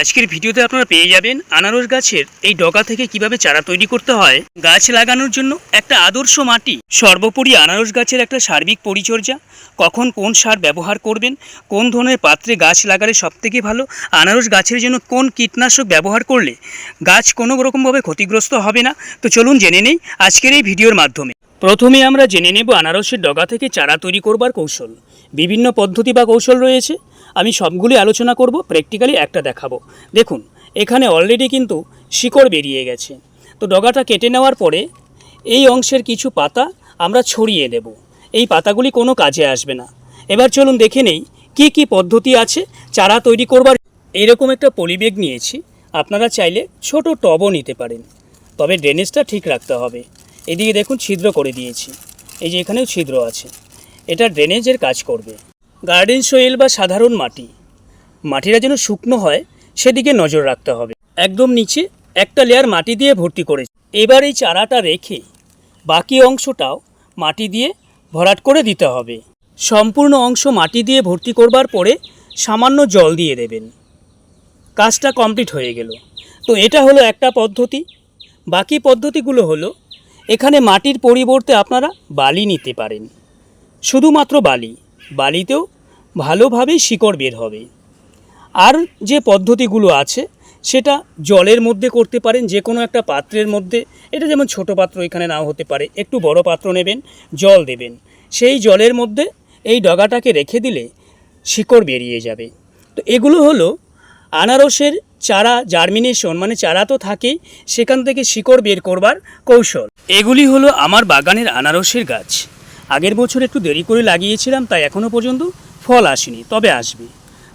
আজকের ভিডিওতে আপনারা পেয়ে যাবেন আনারস গাছের এই ডগা থেকে কীভাবে চারা তৈরি করতে হয়, গাছ লাগানোর জন্য একটা আদর্শ মাটি, সর্বোপরি আনারস গাছের একটা সার্বিক পরিচর্যা, কখন কোন সার ব্যবহার করবেন, কোন ধরনের পাত্রে গাছ লাগালে সবথেকে ভালো, আনারস গাছের জন্য কোন কীটনাশক ব্যবহার করলে গাছ কোনো রকমভাবে ক্ষতিগ্রস্ত হবে না, তো চলুন জেনে নেই আজকের এই ভিডিওর মাধ্যমে। প্রথমে আমরা জেনে নেব আনারসের ডগা থেকে চারা তৈরি করবার কৌশল, বিভিন্ন পদ্ধতি বা কৌশল রয়েছে আমি সবগুলি আলোচনা করব প্র্যাকটিক্যালি একটা দেখাবো। দেখুন, এখানে অলরেডি কিন্তু শিকড় বেরিয়ে গেছে। তো ডগাটা কেটে নেওয়ার পরে এই অংশের কিছু পাতা আমরা ছড়িয়ে দেব। এই পাতাগুলি কোনো কাজে আসবে না। এবার চলুন দেখে নেই, কি কি পদ্ধতি আছে চারা তৈরি করবার। এরকম একটা পলিবেগ নিয়েছি, আপনারা চাইলে ছোট টবও নিতে পারেন। তবে ড্রেনেজটা ঠিক রাখতে হবে। এদিকে দেখুন, ছিদ্র করে দিয়েছি। এই যে এখানেও ছিদ্র আছে। এটা ড্রেনেজের কাজ করবে। গার্ডেন সোয়েল বা সাধারণ মাটি। মাটিটা যেন শুকনো হয়, সেদিকে নজর রাখতে হবে। একদম নিচে একটা লেয়ার মাটি দিয়ে ভর্তি করেছি। এবার এই চারাটা রেখে বাকি অংশটাও মাটি দিয়ে ভরাট করে দিতে হবে। সম্পূর্ণ অংশ মাটি দিয়ে ভর্তি করবার পরে সামান্য জল দিয়ে দেবেন। কাজটা কমপ্লিট হয়ে গেল। তো এটা হলো একটা পদ্ধতি। বাকি পদ্ধতিগুলো হলো, এখানে মাটির পরিবর্তে আপনারা বালি নিতে পারেন। শুধুমাত্র বালি। বালিতেও ভালোভাবেই শিকড় বের হবে। আর যে পদ্ধতিগুলো আছে, সেটা জলের মধ্যে করতে পারেন, যে কোনো একটা পাত্রের মধ্যে। এটা যেমন ছোট পাত্র এখানে নাও হতে পারে, একটু বড় পাত্র নেবেন, জল দেবেন। সেই জলের মধ্যে এই ডগাটাকে রেখে দিলে শিকড় বেরিয়ে যাবে। তো এগুলো হলো আনারসের চারা জার্মিনেশন মানে চারা তো থাকেই, সেখান থেকে শিকড় বের করবার কৌশল। এগুলি হলো আমার বাগানের আনারসের গাছ। আগের বছর একটু দেরি করে লাগিয়েছিলাম, তাই এখনও পর্যন্ত ফল আসেনি, তবে আসবে।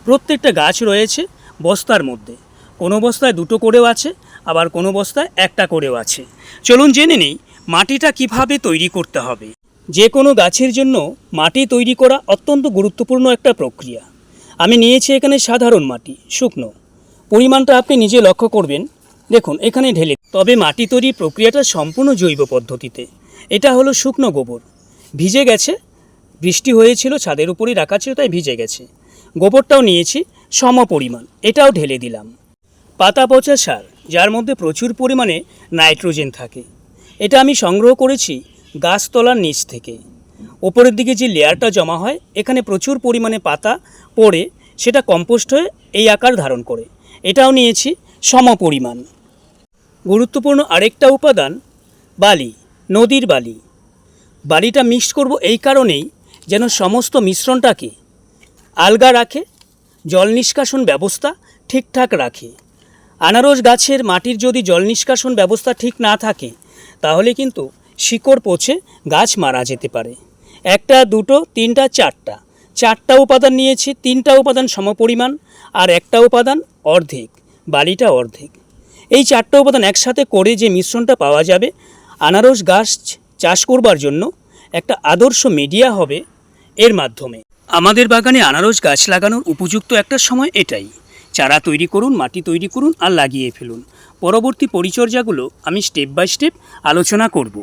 প্রত্যেকটা গাছ রয়েছে বস্তার মধ্যে। কোনো বস্তায় দুটো করেও আছে, আবার কোনো বস্তায় একটা করেও আছে। চলুন জেনে নিই, মাটিটা কীভাবে তৈরি করতে হবে। যে কোনো গাছের জন্য মাটি তৈরি করা অত্যন্ত গুরুত্বপূর্ণ একটা প্রক্রিয়া। আমি নিয়েছি এখানে সাধারণ মাটি, শুকনো। পরিমাণটা আপনি নিজে লক্ষ্য করবেন। দেখুন, এখানে ঢেলে তবে মাটি তৈরির প্রক্রিয়াটা সম্পূর্ণ জৈব পদ্ধতিতে। এটা হলো শুকনো গোবর। ভিজে গেছে। বৃষ্টি হয়েছিল, ছাদের উপরেই রাখা ছিল, তাই ভিজে গেছে। গোবরটাও নিয়েছি, সম পরিমাণ, এটাও ঢেলে দিলাম। পাতা পচা সার, যার মধ্যে প্রচুর পরিমাণে নাইট্রোজেন থাকে। এটা আমি সংগ্রহ করেছি গাছতলার নিচ থেকে। ওপরের দিকে যে লেয়ারটা জমা হয়, এখানে প্রচুর পরিমাণে পাতা পড়ে, সেটা কম্পোস্ট হয়ে এই আকার ধারণ করে। এটাও নিয়েছি, সম পরিমাণ। গুরুত্বপূর্ণ আরেকটা উপাদান, বালি, নদীর বালি। বালিটা মিক্স করব এই কারণেই যেন সমস্ত মিশ্রণটাকে আলগা রাখে, জল নিষ্কাশন ব্যবস্থা ঠিকঠাক রাখে। আনারস গাছের মাটির যদি জল নিষ্কাশন ব্যবস্থা ঠিক না থাকে, তাহলে কিন্তু শিকড় পচে গাছ মারা যেতে পারে। একটা, দুটো, তিনটা, চারটা। চারটা উপাদান নিয়েছি, তিনটা উপাদান সমপরিমাণ আর একটা উপাদান অর্ধেক, বালিটা অর্ধেক। এই চারটা উপাদান একসাথে করে যে মিশ্রণটা পাওয়া যাবে, আনারস গাছ চাষ করবার জন্য একটা আদর্শ মিডিয়া হবে এর মাধ্যমে। আমাদের বাগানে আনারস গাছ লাগানোর উপযুক্ত একটা সময় এটাই। চারা তৈরি করুন, মাটি তৈরি করুন আর লাগিয়ে ফেলুন। পরবর্তী পরিচর্যাগুলো আমি স্টেপ বাই স্টেপ আলোচনা করব।